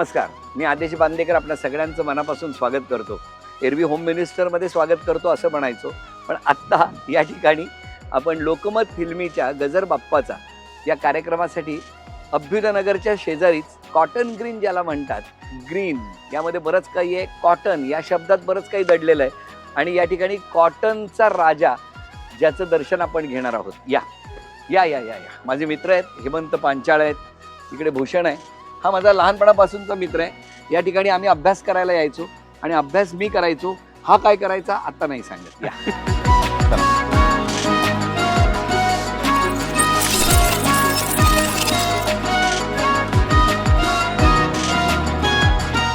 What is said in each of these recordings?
नमस्कार. मी आदेश बांदेकर आपल्या सगळ्यांचं मनापासून स्वागत करतो. एरवी होम मिनिस्टरमध्ये स्वागत करतो असं म्हणायचो. पण आत्ता या ठिकाणी आपण लोकमत फिल्मीच्या गजर बाप्पाचा या कार्यक्रमासाठी अभ्युदनगरच्या शेजारीच कॉटन ग्रीन ज्याला म्हणतात ग्रीन यामध्ये बरंच काही आहे. कॉटन या शब्दात बरंच काही दडलेलं आहे. आणि या ठिकाणी कॉटनचा राजा ज्याचं दर्शन आपण घेणार आहोत. या. या या या या. माझे मित्र आहेत हेमंत पांचाळ आहेत. इकडे भूषण आहे. हा माझा लहानपणापासूनचा मित्र आहे. या ठिकाणी आम्ही अभ्यास करायला यायचो आणि अभ्यास मी करायचो. हा काय करायचा आता नाही सांगत. या.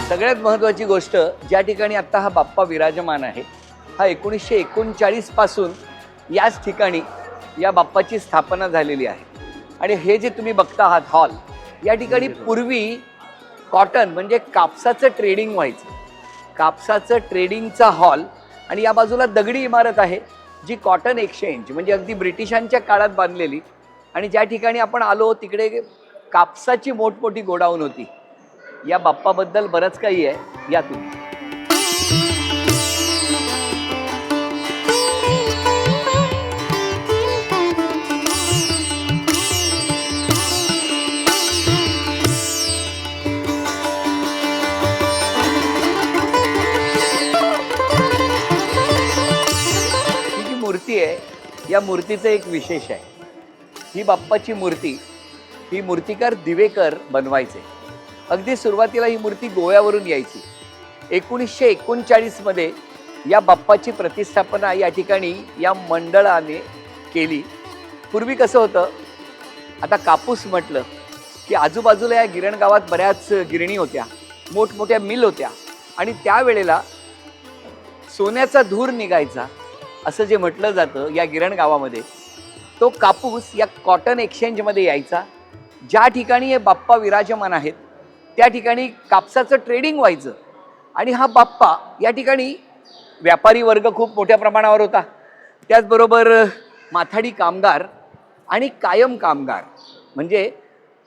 सगळ्यात महत्त्वाची गोष्ट ज्या ठिकाणी आत्ता हा बाप्पा विराजमान आहे हा एकोणीसशे एकोणचाळीसपासून याच ठिकाणी या बाप्पाची स्थापना झालेली आहे. आणि हे जे तुम्ही बघता आहात हॉल या ठिकाणी पूर्वी कॉटन म्हणजे कापसाचं ट्रेडिंग व्हायचं. कापसाचं ट्रेडिंगचा हॉल आणि या बाजूला दगडी इमारत आहे जी कॉटन एक्सचेंज म्हणजे अगदी ब्रिटिशांच्या काळात बांधलेली. आणि ज्या ठिकाणी आपण आलो तिकडे कापसाची मोठमोठी गोडाऊन होती. या बाप्पाबद्दल बरंच काही आहे. या या मूर्तीचं एक विशेष आहे. ही बाप्पाची मूर्ती ही मूर्तिकार दिवेकर बनवायचे. अगदी सुरुवातीला ही मूर्ती गोव्यावरून यायची. एकोणीसशे एकोणचाळीसमध्ये या बाप्पाची प्रतिस्थापना या ठिकाणी या मंडळाने केली. पूर्वी कसं होतं आता कापूस म्हटलं की आजूबाजूला या गिरण गावात बऱ्याच गिरणी होत्या मोठमोठ्या मिल होत्या आणि त्यावेळेला सोन्याचा धूर निघायचा. असं जे म्हटलं जातं या गिरण गावामध्ये तो कापूस या कॉटन एक्सचेंजमध्ये यायचा. ज्या ठिकाणी हे बाप्पा विराजमान आहेत त्या ठिकाणी कापसाचं ट्रेडिंग व्हायचं. आणि हा बाप्पा या ठिकाणी व्यापारी वर्ग खूप मोठ्या प्रमाणावर होता. त्याचबरोबर माथाडी कामगार आणि कायम कामगार. म्हणजे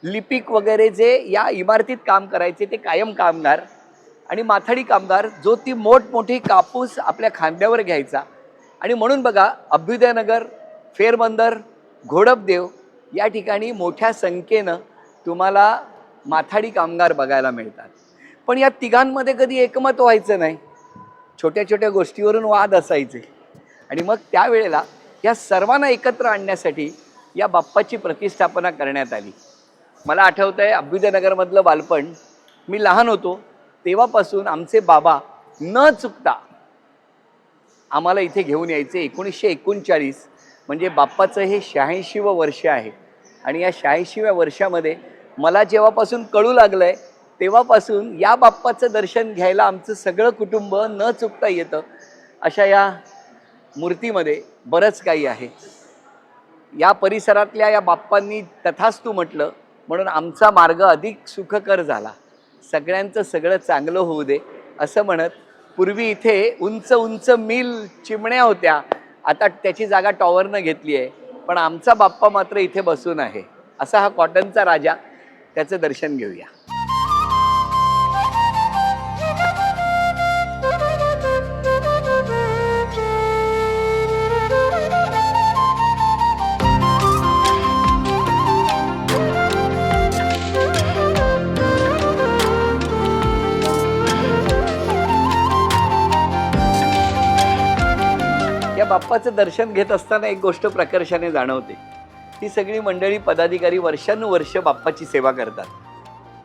लिपिक वगैरे जे या इमारतीत काम करायचे ते कायम कामगार आणि माथाडी कामगार जो ती मोठमोठी कापूस आपल्या खांद्यावर घ्यायचा. आणि म्हणून बघा अभ्युदयनगर फेरबंदर घोडपदेव या ठिकाणी मोठ्या संख्येनं तुम्हाला माथाडी कामगार बघायला मिळतात. पण या तिघांमध्ये कधी एकमत व्हायचं नाही. छोट्या छोट्या गोष्टीवरून वाद असायचे. आणि मग त्यावेळेला या सर्वांना एकत्र आणण्यासाठी या बाप्पाची प्रतिष्ठापना करण्यात आली. मला आठवतं आहे अभ्युदयनगरमधलं बालपण. मी लहान होतो तेव्हापासून आमचे बाबा न चुकता आम्हाला इथे घेऊन यायचे एकोणीसशे एकोणचाळीस. म्हणजे बाप्पाचं हे शहाऐंशीवं वर्ष आहे. आणि या शहाऐंशीव्या वर्षामध्ये मला जेव्हापासून कळू लागलं आहे तेव्हापासून या बाप्पाचं दर्शन घ्यायला आमचं सगळं कुटुंब न चुकता येतं अशा या मूर्तीमध्ये बरंच काही आहे. या परिसरातल्या या बाप्पांनी तथास्तू म्हटलं म्हणून आमचा मार्ग अधिक सुखकर झाला. सगळ्यांचं सगळं चांगलं होऊ दे असं म्हणत पूर्वी इथे उंच उंच मिल चिमण्या होत्या. आता त्याची जागा टॉवरनं घेतली आहे. पण आमचा बाप्पा मात्र इथे बसून आहे. असा हा कॉटनचा राजा. त्याचं दर्शन घेऊया. बाप्पाचं दर्शन घेत असताना एक गोष्ट प्रकर्षाने जाणवते. ही सगळी मंडळी पदाधिकारी वर्षानुवर्ष बाप्पाची सेवा करतात.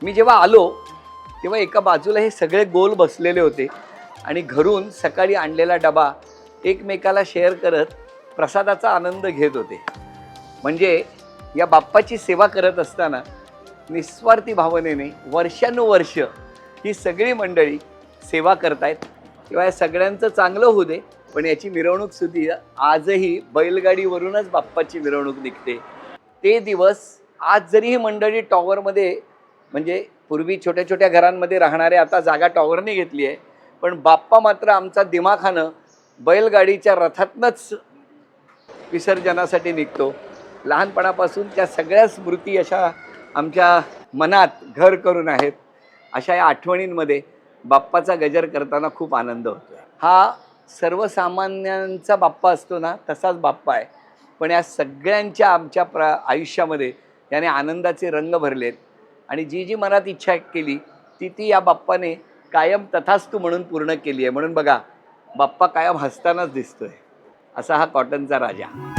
मी जेव्हा आलो तेव्हा एका बाजूला हे सगळे गोल बसलेले होते आणि घरून सकाळी आणलेला डबा एकमेकाला शेअर करत प्रसादाचा आनंद घेत होते. म्हणजे या बाप्पाची सेवा करत असताना निस्वार्थी भावनेने वर्षानुवर्ष ही सगळी मंडळी सेवा करतायत. किंवा या सगळ्यांचं चांगलं होऊ दे पण याची मिरवणूक सुद्धा आजही बैलगाडीवरूनच बाप्पाची मिरवणूक निघते. ते दिवस आज जरी ही मंडळी टॉवरमध्ये म्हणजे पूर्वी छोट्या छोट्या घरांमध्ये राहणारे आता जागा टॉवरने घेतली आहे पण बाप्पा मात्र आमचा दिमाखानं बैलगाडीच्या रथातनंच विसर्जनासाठी निघतो. लहानपणापासून त्या सगळ्या स्मृती अशा आमच्या मनात घर करून आहेत. अशा या आठवणींमध्ये बाप्पाचा गजर करताना खूप आनंद होतो. हा सर्वसामान्यांचा बाप्पा असतो ना तसाच बाप्पा आहे. पण या सगळ्यांच्या आमच्या प्र आयुष्यामध्ये याने आनंदाचे रंग भरलेत. आणि जी जी मनात इच्छा केली ती ती या बाप्पाने कायम तथास्तू म्हणून पूर्ण केली आहे. म्हणून बघा बाप्पा कायम हसतानाच दिसतोय. असा हा कॉटनचा राजा.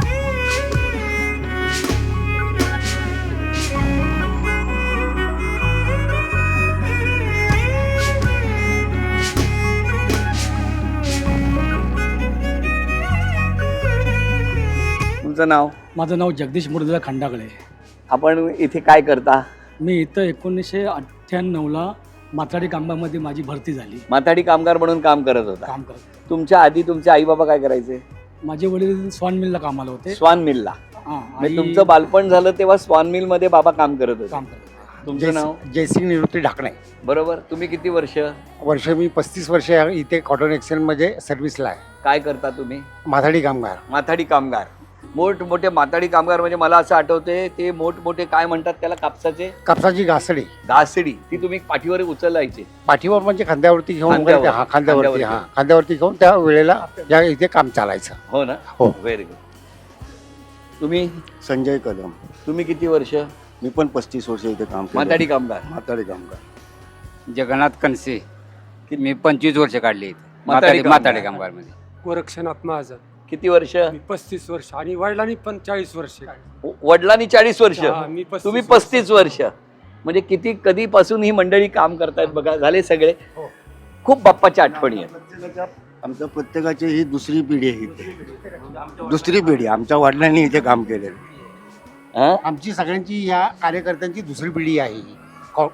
तुमचं नाव? माझं नाव जगदीश मुरलीला खंडागळे. आपण इथे काय करता? मी इथं एकोणीसशे अठ्ठ्याण्णवला माथाडी कामगारमध्ये माझी भरती झाली. माथाडी कामगार म्हणून काम करत होता. काम करत तुमच्या आधी तुमचे आई बाबा काय करायचे? माझे वडील स्वान मिलला कामाला होते. स्वान मिलला. हां, म्हणजे आई तुमचं बालपण झालं तेव्हा स्वान मिलमध्ये बाबा काम करत होते. काम करत होते. तुमचं नाव? जयसिंग निवृत्ती ढाकणे. बरोबर. तुम्ही किती वर्ष? वर्ष मी पस्तीस वर्ष या- इथे कॉटन एक्सचेंजमध्ये सर्व्हिसला आहे. काय करता तुम्ही? माथाडी कामगार. माथाडी कामगार. मोठमोठे माथाडी कामगार म्हणजे मला असं आठवते ते मोठमोठे काय म्हणतात त्याला कापसाचे? कापसाची घासडी. घासडी. ती तुम्ही पाठीवर उचलायची. पाठीवर म्हणजे खांद्यावरती घेऊन खांद्यावर. वगैरे ते- हा खांद्यावरती. हा. खांद्यावरती घेऊन त्या वेळेला या इथे काम चालायचं. हो ना? हो. व्हेरी गुड तुम्ही? संजय कदम. तुम्ही किती वर्ष? मी पण पस्तीस वर्ष इथे काम केलं. माथाडी कामगार. म्हातारी कामगार. जगन्नाथ कनसे. मी पंचवीस वर्ष काढली इथे. म्हातारी म्हातारी कामगार. कामगारमध्ये. गोरक्षनाथ महाजन. किती वर्ष? मी पस्तीस वर्ष आणि वडिलांनी पण चाळीस वर्ष. वडिलांनी चाळीस वर्ष. हा, मी पस्तीस तुम्ही वर्ष. पस्तीस वर्ष. म्हणजे किती कधीपासून ही मंडळी काम करतायत बघा झाले सगळे. हो. खूप बाप्पाच्या आठवणी आहेत. प्रत्येकाच्या आमच्या प्रत्येकाची ही दुसरी पिढी आहे इथे. दुसरी पिढी आमच्या वडिलांनी इथे काम केलेलं हा? आमची सगळ्यांची या कार्यकर्त्यांची दुसरी पिढी आहे ही. कॉ-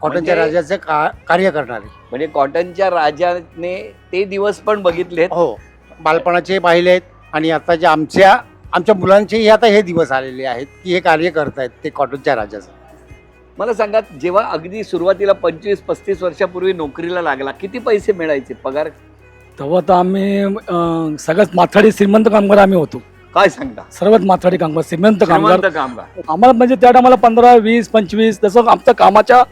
कॉटनच्या म्हणजे- राजाचे का- कार्य करणारी म्हणजे कॉटनच्या राजाने ते दिवस पण बघितलेत. हो. बालपणाचे पाहिले आहेत आणि आताचे आमच्या आमच्या मुलांचेही आता हे दिवस आलेले आहेत की हे कार्य करतायत ते कॉटनच्या राजाचं. मला सांगा जेव्हा अगदी सुरुवातीला पंचवीस पस्तीस वर्षापूर्वी नोकरीला लागला किती पैसे मिळायचे पगार? तेव्हा तर आम्ही अं, सगळ्यात माथाडी श्रीमंत कामगार आम्ही होतो. काय सांगता? सर्वात माथाडी कामगार श्रीमंत कामगार श्रीमंत कामगार. आम्हाला म्हणजे त्या टायमाला पंधरा वीस पंचवीस जसं आमच्या कामाच्या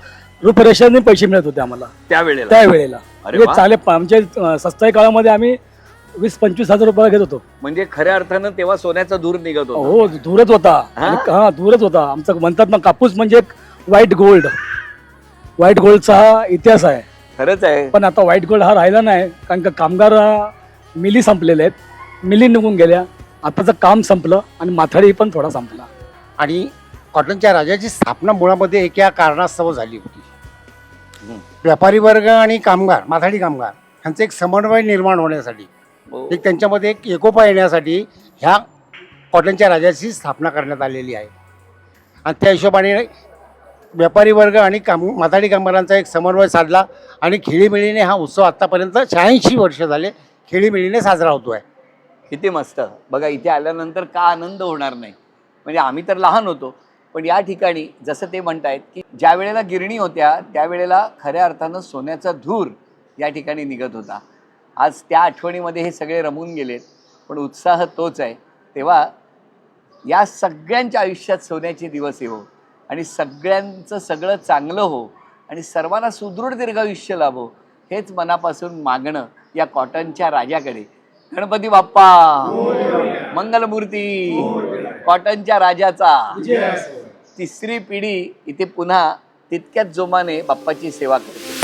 रूपरेषेने पैसे मिळत होते आम्हाला. त्यावेळेला. त्यावेळेला. अरे म्हणजे वा. चाले आमच्या अं, सस्ताई काळामध्ये आम्ही वीस पंचवीस हजार रुपये घेत होतो. म्हणजे खऱ्या अर्थानं तेव्हा सोन्याचा धूर निघत होता. हो दूरच होता. हा? आणि हा दूरच होता. आमचं म्हणतात ना कापूस म्हणजे एक व्हाईट गोल्ड व्हाईट गोल्डचा हा इतिहास आहे. खरंच आहे. पण आता व्हाईट गोल्ड हा राहिला नाही कारण का कामगार अं, मिली संपलेले आहेत. मिली निघून गेल्या. आताचं काम संपलं आणि माथाडी पण थोडा संपला. आणि कॉटनच्या राजाची स्थापना मुळामध्ये एका कारणास्तव झाली होती. व्यापारी वर्ग आणि कामगार माथाडी कामगार यांचं एक समन्वय निर्माण होण्यासाठी. हो. एक त्यांच्यामध्ये एक एकोपा येण्यासाठी ह्या कॉटनच्या राजाची स्थापना करण्यात आलेली आहे. आणि त्या हिशोबाने व्यापारी वर्ग आणि काम माथाडी कामगारांचा एक समन्वय साधला आणि खेळीमेळीने हा उत्सव आत्तापर्यंत शहाऐंशी वर्ष झाले खेळीमेळीने साजरा होतो आहे किती मस्त. बघा इथे आल्यानंतर का आनंद होणार नाही? म्हणजे आम्ही तर लहान होतो पण या ठिकाणी जसं ते म्हणतायत की ज्या वेळेला गिरणी होत्या त्यावेळेला खऱ्या अर्थानं सोन्याचा धूर या ठिकाणी निघत होता. आज त्या आठवणीमध्ये हे सगळे रमून गेलेत पण उत्साह तोच आहे. तेव्हा या सगळ्यांच्या आयुष्यात सोन्याचे दिवस हो आणि सगळ्यांचं सगळं चांगलं हो आणि सर्वांना सुदृढ दीर्घायुष्य लाभो हेच मनापासून मागणं या कॉटनच्या राजाकडे. गणपती बाप्पा! मंगलमूर्ती! कॉटनच्या राजाचा! तिसरी पिढी इथे पुन्हा तितक्याच जोमाने बाप्पाची सेवा करते.